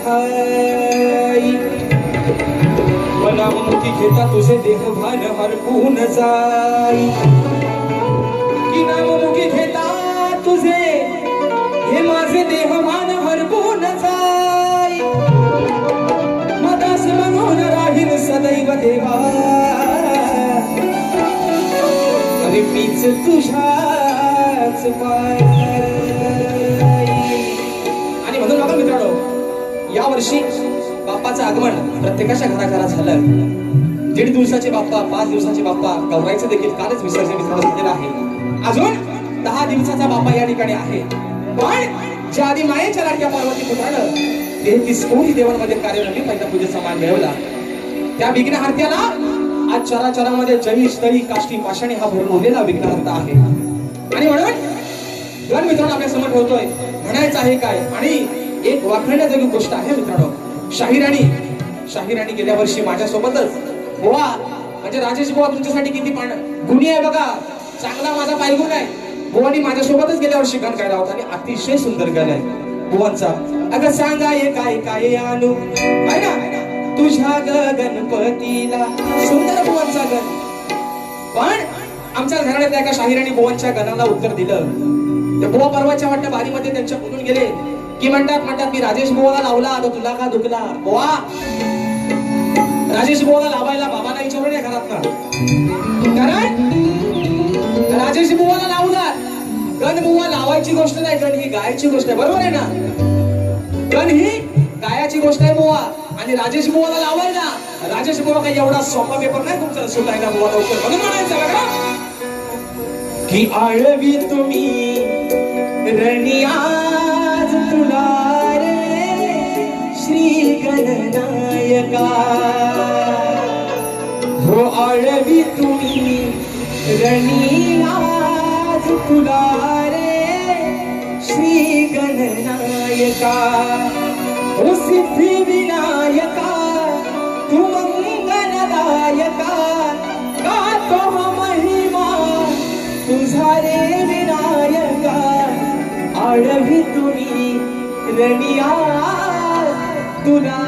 हाय मला मनामुखी घेता तुझे देह भान हरपून जाई। की नाममुखी घेता तुझे हे माझे देह भान हरपून जाई। मदास म्हणून राहील सदैव देवा। अरे मीच तुझ्याच पाय। या वर्षी बाप्पाचं आगमन प्रत्येकाच्या घराघरात झालं. दीड दिवसाचे बाप्पा पाच दिवसाचे बाप्पा गौरायचं देखील कालच विसर्जन मित्रांनो झालेलं आहे. अजून दहा दिवसाचा बाप्पा या ठिकाणी आहे. पण ज्या आधी मायेच्या लाडक्या पार्वती पुत्रानं तेहतीस कोटी देवांमध्ये कार्यरती पहिला पूजेचा मान मिळवला. त्या विघ्नहर्त्याला आज चराचरामध्ये जळी स्थळी काष्टी पाषाणी हा भरून उरलेला विघ्नहर्ता आहे. आणि म्हणून गण मित्रांनो आपल्यासमोर ठेवतोय. म्हणायचं आहे काय? आणि एक वाखण्याजोगी गोष्ट आहे मित्रांनो. शाहिराणी शाहिराणी गेल्या वर्षी माझ्यासोबतच बुवा म्हणजे राजेश बुवा तुमच्यासाठी किती पाण गुणी आहे बघा. चांगला माझा पायगुण आहे. बुवानी माझ्यासोबतच गेल्या वर्षी गाणं गायला होता आणि अतिशय सुंदर गाणं आहे बुवांचा. अगं सांगा ये काय काय आणू? आहे ना? तुझ्या गणपतीला सुंदर बुवांचा गण. पण आमच्या घराण्यात एका शाहीराणी बुवांच्या गणाला उत्तर दिलं. तर बुवा परवाच्या वाटतं बारीमध्ये त्यांच्या बोलून गेले. की म्हणतात म्हणतात मी राजेश बुवाला लावला तर तुला का दुखला? बुवा. राजेश बुवाला लावायला बाबाला विचारू नये घरात ना कारण? राजेश बुवाला लावला गण बुवा लावायची गोष्ट नाही गण ही गायची गोष्ट आहे. बरोबर आहे ना? गण ही गायाची गोष्ट आहे बुवा. आणि राजेश बुवाला लावायला. राजेश बुवा काही एवढा सोपा पेपर नाही तुमचा सुटायला बुवा लवकर. म्हणून म्हणायचं बघा की? आळवी तुम्ही रणियाज नायका हो आळवी तुम्ही रणियाज तुला रे श्री गणनायका हो सिद्धी विनायका तू मंगलदायका का तो महिमा तुझा रे विनायका। आळवी तुम्ही रणिया तुला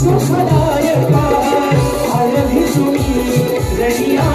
सुखदायका हर भी सुनी रजिया